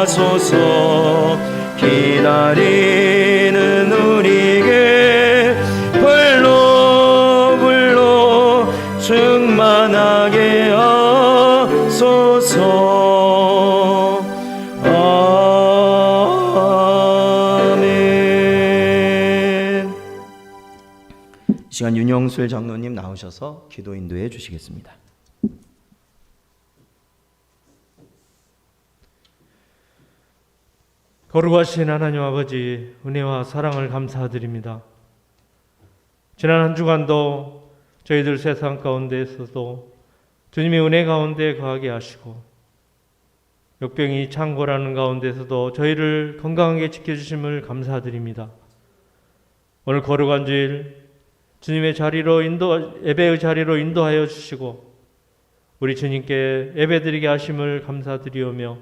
하소서. 기다리는 우리에게 불로 불로 충만하게 하소서. 아멘. 이 시간 윤영술 장로님 나오셔서 기도 인도해 주시겠습니다. 거룩하신 하나님 아버지 은혜와 사랑을 감사드립니다. 지난 한 주간도 저희들 세상 가운데에서도 주님의 은혜 가운데 거하게 하시고 역병이 창고라는 가운데서도 저희를 건강하게 지켜주심을 감사드립니다. 오늘 거룩한 주일 주님의 자리로 인도 예배의 자리로 인도하여 주시고 우리 주님께 예배드리게 하심을 감사드리오며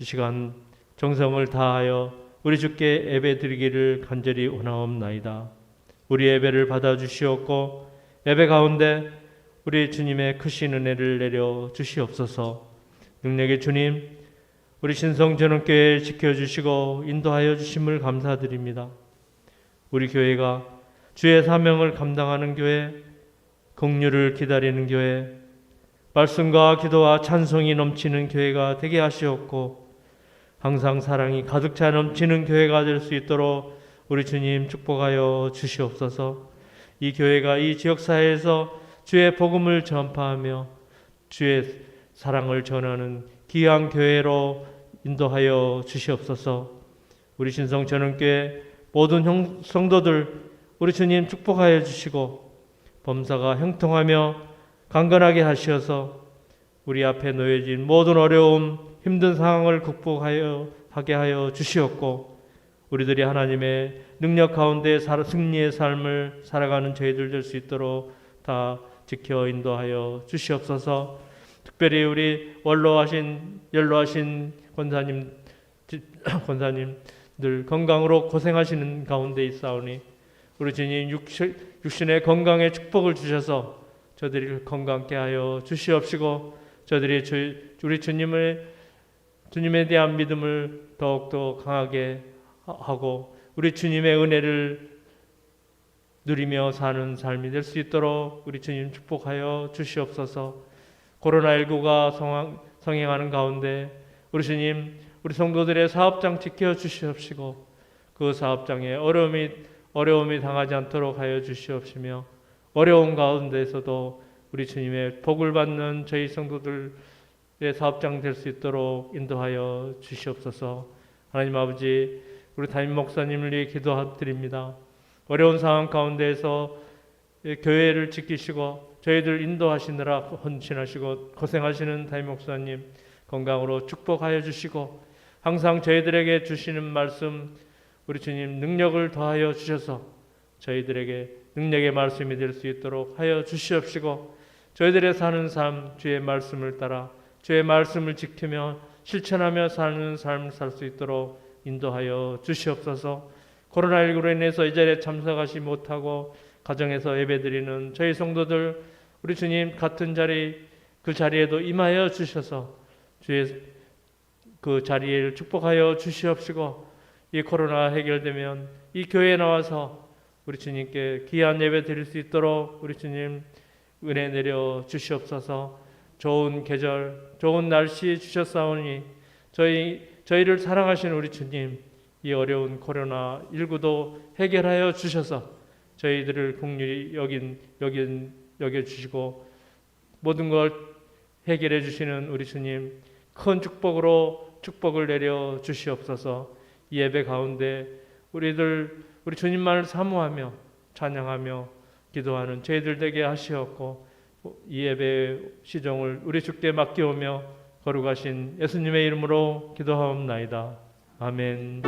이 시간 정성을 다하여 우리 주께 예배 드리기를 간절히 원하옵나이다. 우리 예배를 받아 주시옵고 예배 가운데 우리 주님의 크신 은혜를 내려 주시옵소서. 능력의 주님, 우리 신성 전원교회 지켜 주시고 인도하여 주심을 감사드립니다. 우리 교회가 주의 사명을 감당하는 교회, 긍휼을 기다리는 교회, 말씀과 기도와 찬송이 넘치는 교회가 되게 하시옵고 항상 사랑이 가득 차 넘치는 교회가 될 수 있도록 우리 주님 축복하여 주시옵소서. 이 교회가 이 지역 사회에서 주의 복음을 전파하며 주의 사랑을 전하는 귀한 교회로 인도하여 주시옵소서. 우리 신성 전원교회 모든 형, 성도들 우리 주님 축복하여 주시고 범사가 형통하며 강건하게 하시어서 우리 앞에 놓여진 모든 어려움 힘든 상황을 극복하여 하게 하여 주시옵고 우리들이 하나님의 능력 가운데 살- 승리의 삶을 살아가는 저희들 될 수 있도록 다 지켜 인도하여 주시옵소서. 특별히 우리 원로하신 연로하신 권사님 지- 권사님들 건강으로 고생하시는 가운데 있사오니 우리 주님 육신, 육신의 건강에 축복을 주셔서 저들이 건강케 하여 주시옵시고 저들이 주, 우리 주님을 주님에 대한 믿음을 더욱더 강하게 하- 하고 우리 주님의 은혜를 누리며 사는 삶이 될 수 있도록 우리 주님 축복하여 주시옵소서. 코로나19가 성황, 성행하는 가운데 우리 주님 우리 성도들의 사업장 지켜 주시옵시고 그 사업장에 어려움이 어려움이 당하지 않도록 하여 주시옵시며 어려운 가운데서도 우리 주님의 복을 받는 저희 성도들 의 사업장 될 수 있도록 인도하여 주시옵소서. 하나님 아버지 우리 담임 목사님을 위해 기도드립니다. 어려운 상황 가운데에서 이 교회를 지키시고 저희들 인도하시느라 헌신하시고 고생하시는 담임 목사님 건강으로 축복하여 주시고 항상 저희들에게 주시는 말씀 우리 주님 능력을 더하여 주셔서 저희들에게 능력의 말씀이 될 수 있도록 하여 주시옵시고 저희들의 사는 삶 주의 말씀을 따라 주의 말씀을 지키며 실천하며 사는 삶을 살 수 있도록 인도하여 주시옵소서. 코로나19로 인해서 이 자리에 참석하지 못하고 가정에서 예배드리는 저희 성도들 우리 주님 같은 자리 그 자리에도 임하여 주셔서 주의 그 자리를 축복하여 주시옵시고 이 코로나 해결되면 이 교회에 나와서 우리 주님께 귀한 예배 드릴 수 있도록 우리 주님 은혜 내려 주시옵소서. 좋은 계절, 좋은 날씨 주셨사오니 저희 저희를 사랑하시는 우리 주님 이 어려운 코로나 19도 해결하여 주셔서 저희들을 국률이 여긴 여긴 여겨 주시고 모든 걸 해결해 주시는 우리 주님 큰 축복으로 축복을 내려 주시옵소서. 이 예배 가운데 우리들 우리 주님만을 사모하며 찬양하며 기도하는 저희들 되게 하시옵고 이 예배 시종을 우리 주께 맡겨오며 거룩하신 예수님의 이름으로 기도하옵나이다. 아멘.